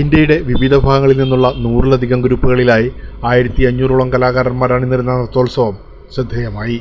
ഇന്ത്യയുടെ വിവിധ ഭാഗങ്ങളിൽ നിന്നുള്ള നൂറിലധികം ഗ്രൂപ്പുകളിലായി ആയിരത്തി അഞ്ഞൂറോളം കലാകാരന്മാർ അണിനിരുന്ന നൃത്തോത്സവം ശ്രദ്ധേയമായി.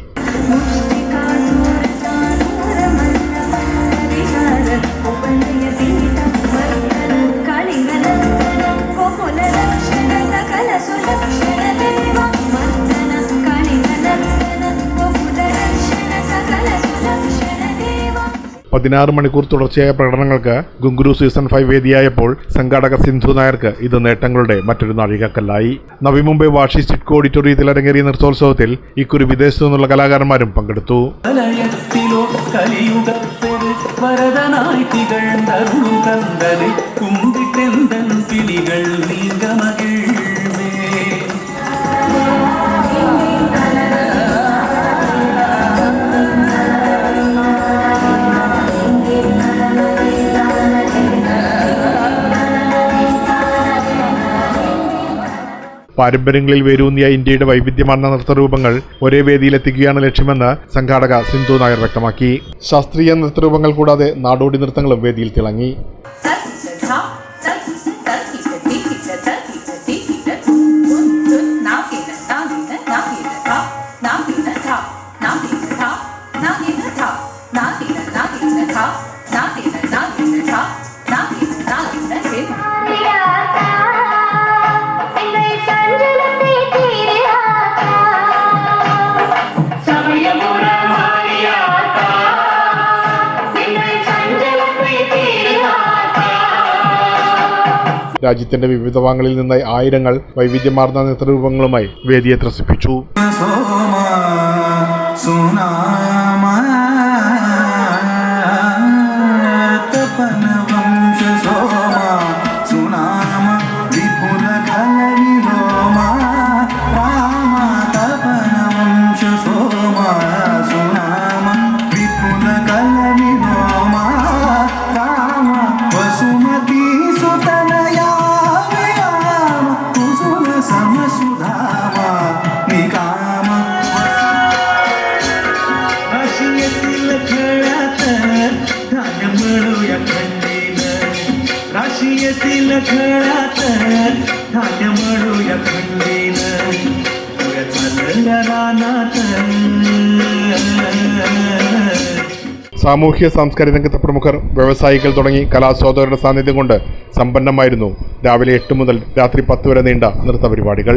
പതിനാറ് മണിക്കൂർ തുടർച്ചയായ പ്രകടനങ്ങൾക്ക് ഗുങ്കുരു സീസൺ ഫൈവ് വേദിയായപ്പോൾ സംഘാടക സിന്ധു നായർക്ക് ഇത് നേട്ടങ്ങളുടെ മറ്റൊരു നാഴികക്കല്ലായി. നവി മുംബൈ വാഷി സിറ്റ്കോ ഓഡിറ്റോറിയത്തിൽ അരങ്ങേറിയ നൃത്തോത്സവത്തിൽ ഇക്കുറി വിദേശത്തു നിന്നുള്ള കലാകാരന്മാരും പങ്കെടുത്തു. കലിയുഗത്തൊരു വരദനായി തികഴ്ന്നരുളും കന്തനെ കുമ്പിട്ടെന്തൻ പാരമ്പര്യങ്ങളിൽ വേരൂന്നിയ ഇന്ത്യയുടെ വൈവിധ്യമാർന്ന നൃത്തരൂപങ്ങൾ ഒരേ വേദിയിലെത്തിക്കുകയാണ് ലക്ഷ്യമെന്ന് സംഘാടക സിന്ധു നായർ വ്യക്തമാക്കി. ശാസ്ത്രീയ നൃത്തരൂപങ്ങൾ കൂടാതെ നാടോടി നൃത്തങ്ങളും വേദിയിൽ തിളങ്ങി. രാജ്യത്തിന്റെ വിവിധ ഭാഗങ്ങളിൽ നിന്നായി ആയിരങ്ങൾ വൈവിധ്യമാർന്ന നൃത്തരൂപങ്ങളുമായി വേദിയെ ത്രസിപ്പിച്ചു. राशीयतील खेळात धान्य मिळूया खंडीनं पुऱ्या चालल्या रानात സാമൂഹ്യ സാംസ്കാരിക രംഗത്തെ പ്രമുഖർ വ്യവസായികൾ തുടങ്ങി കലാസ്വാദകരുടെ സാന്നിധ്യം കൊണ്ട് സമ്പന്നമായിരുന്നു രാവിലെ എട്ട് മുതൽ രാത്രി പത്ത് വരെ നീണ്ട നൃത്ത പരിപാടികൾ